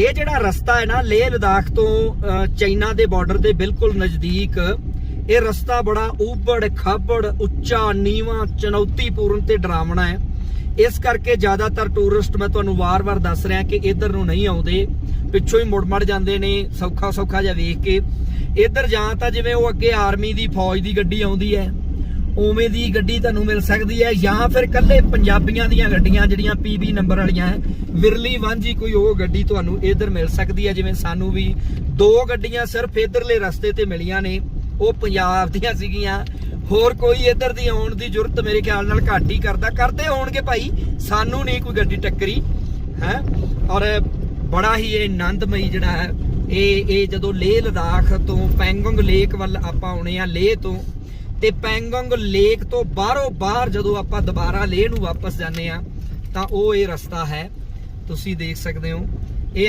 ਇਹ ਜਿਹੜਾ ਰਸਤਾ ਹੈ ਨਾ, ਲੇਹ ਲਦਾਖ ਤੋਂ ਚਾਈਨਾ ਦੇ ਬਾਰਡਰ ਦੇ ਬਿਲਕੁਲ ਨਜ਼ਦੀਕ, ਇਹ ਰਸਤਾ ਬੜਾ ਉਬੜ ਖਾਬੜ, ਉੱਚਾ, ਨੀਵਾਂ, ਚੁਣੌਤੀਪੂਰਨ ਤੇ ਡਰਾਵਣਾ ਹੈ। ਇਸ ਕਰਕੇ ਜ਼ਿਆਦਾਤਰ ਟੂਰਿਸਟ ਮੈਂ ਤੁਹਾਨੂੰ ਵਾਰ-ਵਾਰ ਦੱਸ ਰਿਹਾ ਕਿ ਇੱਧਰ ਨੂੰ ਨਹੀਂ ਆਉਂਦੇ। ਪਿੱਛੋਂ ਹੀ ਮੁੜ-ਮੜ ਜਾਂਦੇ ਨੇ ਸੌਖਾ ਸੌਖਾ ਜਿਹਾ ਵੇਖ ਕੇ। ਇੱਧਰ ਜਾਂ ਤਾਂ ਜਿਵੇਂ ਉਹ ਅੱਗੇ ਆਰਮੀ ਦੀ ਫੌਜ ਦੀ ਗੱਡੀ ਆਉਂਦੀ ਹੈ। ਉਵੇਂ ਦੀ ਗੱਡੀ ਤੁਹਾਨੂੰ ਮਿਲ ਸਕਦੀ ਹੈ ਜਾਂ ਫਿਰ ਕੱਲੇ ਪੰਜਾਬੀਆਂ ਦੀਆਂ ਗੱਡੀਆਂ ਜਿਹੜੀਆਂ ਪੀਬੀ ਨੰਬਰ ਵਾਲੀਆਂ ਹੈ। ਵਿਰਲੀ ਵਾਂਝੀ ਕੋਈ ਉਹ ਗੱਡੀ ਤੁਹਾਨੂੰ ਇੱਧਰ ਮਿਲ ਸਕਦੀ ਹੈ, ਜਿਵੇਂ ਸਾਨੂੰ ਵੀ ਦੋ ਗੱਡੀਆਂ ਸਿਰਫ ਇੱਧਰਲੇ ਰਸਤੇ ਤੇ ਮਿਲੀਆਂ ਨੇ, ਉਹ ਪੰਜਾਬ ਦੀਆਂ ਸੀਗੀਆਂ। ਹੋਰ ਕੋਈ ਇੱਧਰ ਦੀ ਆਉਣ ਦੀ ਜ਼ਰੂਰਤ ਮੇਰੇ ਖਿਆਲ ਨਾਲ ਘੱਟ ਹੀ ਕਰਦਾ। ਕਰਦੇ ਹੋਣਗੇ ਭਾਈ, ਸਾਨੂੰ ਨਹੀਂ ਕੋਈ ਗੱਡੀ ਟੱਕਰੀ, ਹੈ? ਔਰ ਬੜਾ ਹੀ ਇਹ ਆਨੰਦਮਈ ਜਿਹੜਾ ਹੈ, ਇਹ ਇਹ ਜਦੋਂ ਲੇਹ ਲਦਾਖ ਤੋਂ ਪੈਂਗੋਂਗ ਲੇਕ ਵੱਲ ਆਪਾਂ ਆਉਣੇ ਆ, ਲੇਹ ਤੋਂ ਤੇ ਪੈਂਗੋਂਗ ਲੇਕ ਤੋਂ ਬਾਹਰੋਂ ਬਾਹਰ ਜਦੋਂ ਆਪਾਂ ਦੁਬਾਰਾ ਲੇਹ ਨੂੰ ਵਾਪਸ ਜਾਂਦੇ ਆ ਤਾਂ ਉਹ ਇਹ ਰਸਤਾ ਹੈ। ਤੁਸੀਂ ਦੇਖ ਸਕਦੇ ਹੋ